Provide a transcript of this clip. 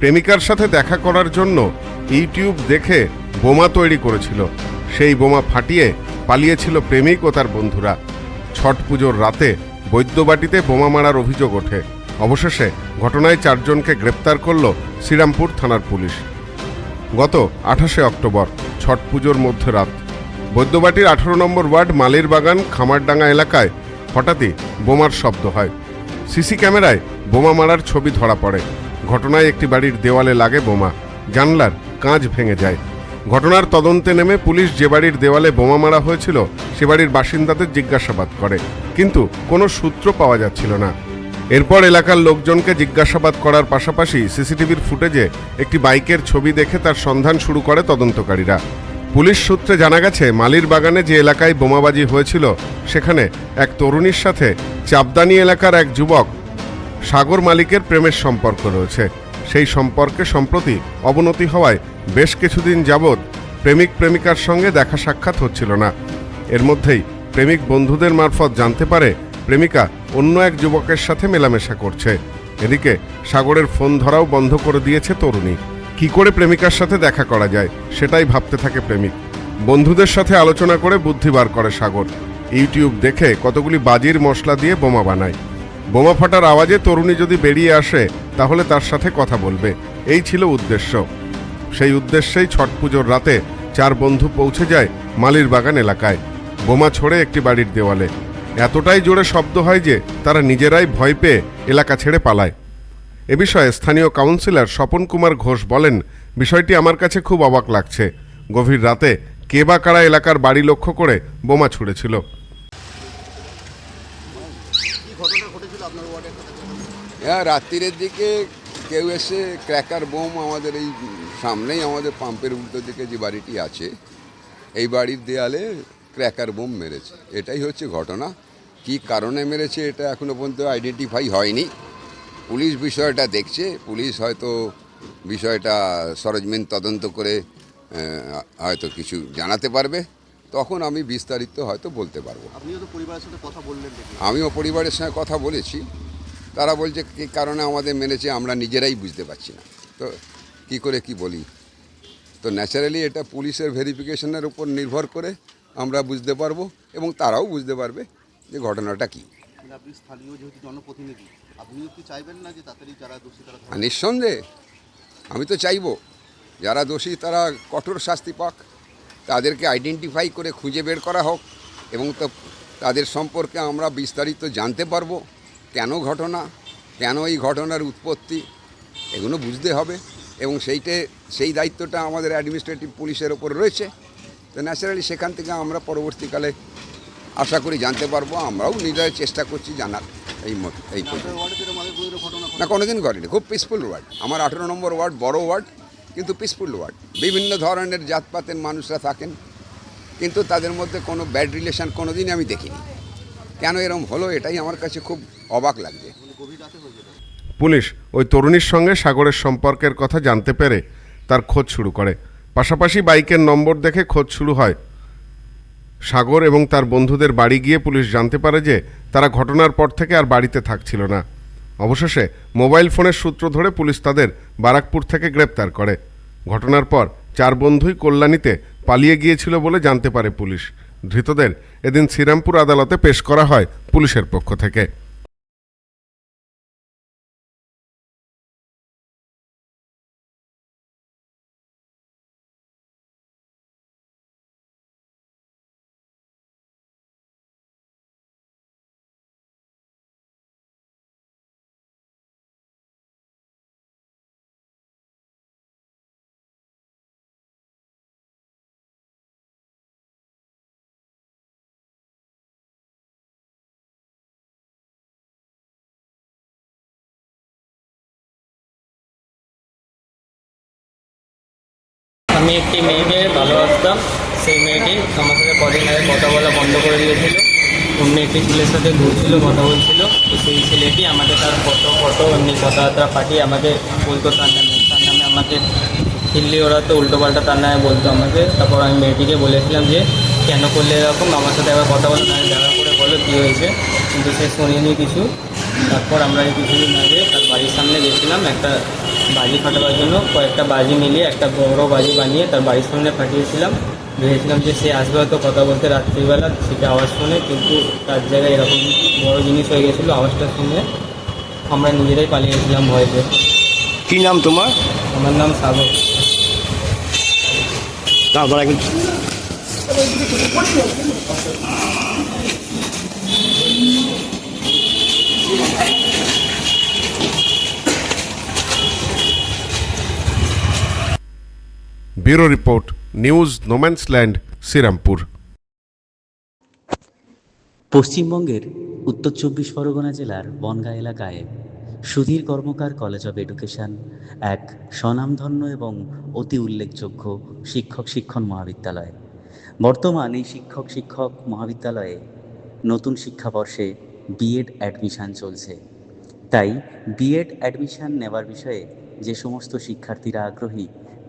প্রেমিকার সাথে দেখা করার জন্য ইউটিউব দেখে বোমা তৈরি করেছিল। সেই বোমা ফাটিয়ে পালিয়েছিল প্রেমিক ও তার বন্ধুরা। ছট পুজোর রাতে বৈদ্যবাটিতে বোমা মারার অভিযোগ ওঠে। অবশেষে ঘটনায় চারজনকে গ্রেপ্তার করল শ্রীরামপুর থানার পুলিশ। গত আঠাশে অক্টোবর, ছট পুজোর মধ্যরাত বৈদ্যবাটির আঠারো নম্বর ওয়ার্ড মালির বাগান খামারডাঙ্গা এলাকায় হঠাৎই বোমার শব্দ হয়। সিসি ক্যামেরায় বোমা মারার ছবি ধরা পড়ে। ঘটনায় একটি বাড়ির দেওয়ালে লাগে বোমা। জানলার কাঁচ ভেঙে যায়। ঘটনার তদন্তে নেমে পুলিশ যে বাড়ির দেওয়ালে বোমা মারা হয়েছিল, সে বাড়ির বাসিন্দাদের জিজ্ঞাসাবাদ করে। কিন্তু কোনো সূত্র পাওয়া যাচ্ছিল না। এরপর এলাকার লোকজনকে জিজ্ঞাসাবাদ করার পাশাপাশি সিসিটিভির ফুটেজে একটি বাইকের ছবি দেখে তার সন্ধান শুরু করে তদন্তকারীরা। পুলিশ সূত্রে জানা গেছে, মালির বাগানে যে এলাকায় বোমাবাজি হয়েছিল, সেখানে এক তরুণীর সাথে চাপদানি এলাকার এক যুবক সাগর মালিকের প্রেমের সম্পর্ক রয়েছে। সেই সম্পর্কে সম্প্রতি অবনতি হওয়ায় বেশ কিছুদিন যাবৎ প্রেমিক প্রেমিকার সঙ্গে দেখা সাক্ষাৎ হচ্ছিল না। এর মধ্যেই প্রেমিক বন্ধুদের মারফত জানতে পারে প্রেমিকা অন্য এক যুবকের সাথে মেলামেশা করছে। এদিকে সাগরের ফোন ধরাও বন্ধ করে দিয়েছে তরুণী। কি করে প্রেমিকার সাথে দেখা করা যায়, সেটাই ভাবতে থাকে প্রেমিক। বন্ধুদের সাথে আলোচনা করে বুদ্ধি বার করে সাগর। ইউটিউব দেখে কতগুলি বাজির মশলা দিয়ে বোমা বানায়। বোমা ফাটার আওয়াজে তরুণী যদি বেরিয়ে আসে, তাহলে তার সাথে কথা বলবে। এই ছিল উদ্দেশ্য। সেই উদ্দেশ্যেই ছট পুজোর রাতে চার বন্ধু পৌঁছে যায় মালির বাগান এলাকায়, বোমা ছড়ে একটি বাড়ির দেওয়ালে। এতটাই জোরে শব্দ হয় যে তারা নিজেরাই ভয় পেয়ে এলাকা ছেড়ে পালায়। এ বিষয়ে স্থানীয় কাউন্সিলর স্বপন কুমার ঘোষ বলেন, বিষয়টি আমার কাছে খুব অবাক লাগছে। গভীর রাতে কে বা কারা এলাকার বাড়ি লক্ষ্য করে বোমা ছুড়েছিল। হ্যাঁ রাত্রিরের দিকে কেউ এসে ক্র্যাকার বোম আমাদের এই সামনেই আমাদের পাম্পের উল্টো দিকে যে বাড়িটি আছে এই বাড়ির দেয়ালে ক্র্যাকার বোম মেরেছে। এটাই হচ্ছে ঘটনা। কি কারণে মেরেছে এটা এখনও পর্যন্ত আইডেন্টিফাই হয়নি। পুলিশ বিষয়টা দেখছে। পুলিশ হয়তো বিষয়টা সরজমিন তদন্ত করে হয়তো কিছু জানাতে পারবে। তখন আমি বিস্তারিত হয়তো বলতে পারব। আপনিও পরিবারের সাথে কথা বললেন আমিও পরিবারের সঙ্গে কথা বলেছি। তারা বলছে কী কারণে আমাদের মেনেছে আমরা নিজেরাই বুঝতে পারছি না। তো কি করে কি বলি? তো ন্যাচারালি এটা পুলিশের ভেরিফিকেশনের উপর নির্ভর করে আমরা বুঝতে পারব এবং তারাও বুঝতে পারবে যে ঘটনাটা কী। আপনি স্থানীয় যেহেতু জনপ্রতিনিধি আপনিও কি চাইবেন না যে তাড়াতাড়ি যারা দোষী তারা নিঃসন্দেহে আমি তো চাইব যারা দোষী তারা কঠোর শাস্তি পাক তাদেরকে আইডেন্টিফাই করে খুঁজে বের করা হোক এবং তো তাদের সম্পর্কে আমরা বিস্তারিত জানতে পারব। কেন ঘটনা কেন এই ঘটনার উৎপত্তি এগুলো বুঝতে হবে এবং সেইটে সেই দায়িত্বটা আমাদের অ্যাডমিনিস্ট্রেটিভ পুলিশের ওপর রয়েছে। তো ন্যাচারালি সেখান থেকে আমরা পরবর্তীকালে আশা করি জানতে পারব আমরাও নিজেরাই চেষ্টা করছি জানার এই মত এই ঘটনা না কোনোদিন করেনি খুব পিসফুল ওয়ার্ড। আমার আঠেরো নম্বর ওয়ার্ড বড় ওয়ার্ড কিন্তু পিসফুল ওয়ার্ড। বিভিন্ন ধরনের জাতপাতের মানুষরা থাকেন কিন্তু তাদের মধ্যে কোনো ব্যাড রিলেশন কোনো দিনই আমি দেখিনি। কেন এরম হলো এটাই আমার কাছে খুব অবাক লাগছে। পুলিশ ওই তরুণীর সঙ্গে সাগরের সম্পর্কের কথা জানতে পেরে তার খোঁজ শুরু করে। পাশাপাশি বাইকের নম্বর দেখে খোঁজ শুরু হয়। সাগর এবং তার বন্ধুদের বাড়ি গিয়ে পুলিশ জানতে পারে যে তারা ঘটনার পর থেকে আর বাড়িতে থাকছিল না। অবশেষে মোবাইল ফোনের সূত্র ধরে পুলিশ তাদের বারাকপুর থেকে গ্রেপ্তার করে। ঘটনার পর চার বন্ধুই কল্যাণীতে পালিয়ে গিয়েছিল বলে জানতে পারে পুলিশ। ধৃতদের এদিন শ্রীরামপুর আদালতে পেশ করা হয় পুলিশের পক্ষ থেকে। আমি একটি মেয়েকে ভালোবাসতাম। সেই মেয়েটি আমার সাথে কদিন আগে কথা বলা বন্ধ করে দিয়েছিল। অন্য একটি ছেলের সাথে ঘুরছিল কথা বলছিল। তো সেই ছেলেটি আমাকে তার ফটো ফটো, এমনি কথাবার্তা পাঠিয়ে আমাকে বলতো তার নামে তার নামে আমাকে হিল্লি ওরা তো উল্টোপাল্টা তার নামে বলতো আমাকে। তারপর আমি মেয়েটিকে বলেছিলাম যে, কেন করলে এরকম? আমার সাথে একবার কথা বলো না দেখা করে বলো কী হয়েছে? কিন্তু সে শোনেনি কিছু। তারপর আমরা এই কিছুদিন আগে তার বাড়ির সামনে গেছিলাম একটা বাজি ফাটাবার জন্য কয়েকটা বাজি মিলিয়ে একটা বড় বাজি বানিয়ে তার বাড়ির সামনে ফাটিয়েছিলাম। ভেবেছিলাম যে সে আসবে হয়তো কথা বলতে রাত্রিবেলা সেটা আওয়াজ শুনে কিন্তু তার জায়গায় এরকম বড় জিনিস হয়ে গেছিল আওয়াজটা শুনে। আমরা নিজেরাই পালিয়ে গেছিলাম ভয়তে। কি নাম তোমার? আমার নাম সাগর। তারপর bureau report news no man's land Srirampur পশ্চিমবঙ্গের উত্তর চব্বিশ পরগনা জেলার বনগাঁ এলাকায় Sudhir Karmakar college of education এক স্বনামধন্য এবং অতি উল্লেখযোগ্য শিক্ষক শিক্ষণ মহাবিদ্যালয়। বর্তমান এই শিক্ষক শিক্ষক মহাবিদ্যালয়ে নতুন শিক্ষাবর্ষে বিএড অ্যাডমিশান চলছে। তাই বিএড অ্যাডমিশান নেওয়ার বিষয়ে যে সমস্ত শিক্ষার্থীরা আগ্রহী